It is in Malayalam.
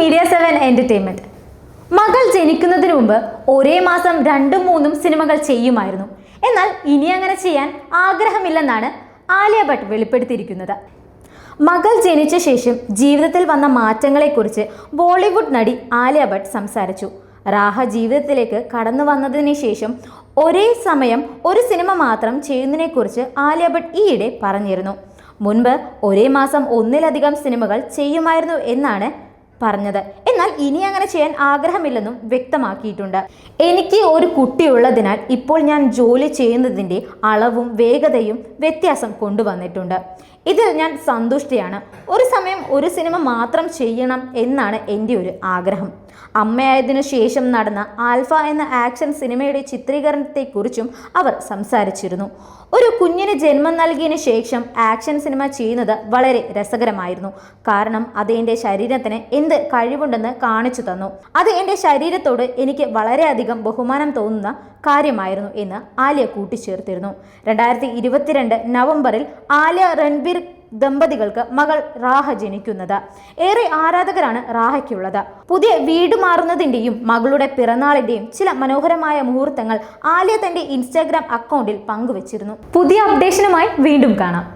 മീഡിയ സെവൻ എന്റർടൈൻമെന്റ് മകൾ ജനിക്കുന്നതിന് മുമ്പ് ഒരേ മാസം രണ്ടും മൂന്നും സിനിമകൾ ചെയ്യുമായിരുന്നു. എന്നാൽ ഇനി അങ്ങനെ ചെയ്യാൻ ആഗ്രഹമില്ലെന്നാണ് ആലിയ ഭട്ട് വെളിപ്പെടുത്തിയിരിക്കുന്നത്. മകൾ ജനിച്ച ശേഷം ജീവിതത്തിൽ വന്ന മാറ്റങ്ങളെക്കുറിച്ച് ബോളിവുഡ് നടി ആലിയ ഭട്ട് സംസാരിച്ചു. റാഹ ജീവിതത്തിലേക്ക് കടന്നു വന്നതിന് ശേഷം ഒരേ സമയം ഒരു സിനിമ മാത്രം ചെയ്യുന്നതിനെക്കുറിച്ച് ആലിയ ഭട്ട് ഈയിടെ പറഞ്ഞിരുന്നു. മുൻപ് ഒരേ മാസം ഒന്നിലധികം സിനിമകൾ ചെയ്യുമായിരുന്നു എന്നാണ് പറഞ്ഞത്. എന്നാൽ ഇനി അങ്ങനെ ചെയ്യാൻ ആഗ്രഹമില്ലെന്നും വ്യക്തമാക്കിയിട്ടുണ്ട്. എനിക്ക് ഒരു കുട്ടിയുള്ളതിനാൽ ഇപ്പോൾ ഞാൻ ജോലി ചെയ്യുന്നതിന്റെ അളവും വേഗതയും വ്യത്യാസം കൊണ്ടുവന്നിട്ടുണ്ട്. ഇതിൽ ഞാൻ സന്തുഷ്ടിയാണ്. ഒരു സമയം ഒരു സിനിമ മാത്രം ചെയ്യണം എന്നാണ് എന്റെ ഒരു ആഗ്രഹം. അമ്മയായതിനു ശേഷം നടന്ന ആൽഫ എന്ന ആക്ഷൻ സിനിമയുടെ ചിത്രീകരണത്തെക്കുറിച്ചും അവർ സംസാരിച്ചിരുന്നു. ഒരു കുഞ്ഞിന് ജന്മം നൽകിയതിനു ശേഷം ആക്ഷൻ സിനിമ ചെയ്യുന്നത് വളരെ രസകരമായിരുന്നു. കാരണം അത് എന്റെ ശരീരത്തിന് എന്ത് കഴിവുണ്ടെന്ന് കാണിച്ചു തന്നു. അത് എന്റെ ശരീരത്തോട് എനിക്ക് വളരെയധികം ബഹുമാനം തോന്നുന്ന കാര്യമായിരുന്നു എന്ന് ആലിയ കൂട്ടിച്ചേർത്തിരുന്നു. രണ്ടായിരത്തി ഇരുപത്തിരണ്ട് നവംബറിൽ ആലിയ രൺബീർ ദമ്പതികൾക്ക് മകൾ റാഹ ജനിക്കുന്നത്. ഏറെ ആരാധകരാണ് റാഹയ്ക്കുള്ളത്. പുതിയ വീട് മാറുന്നതിന്റെയും മകളുടെ പിറന്നാളിന്റെയും ചില മനോഹരമായ മുഹൂർത്തങ്ങൾ ആലിയ തന്റെ ഇൻസ്റ്റാഗ്രാം അക്കൗണ്ടിൽ പങ്കുവച്ചിരുന്നു. പുതിയ അപ്ഡേഷനുമായി വീണ്ടും കാണാം.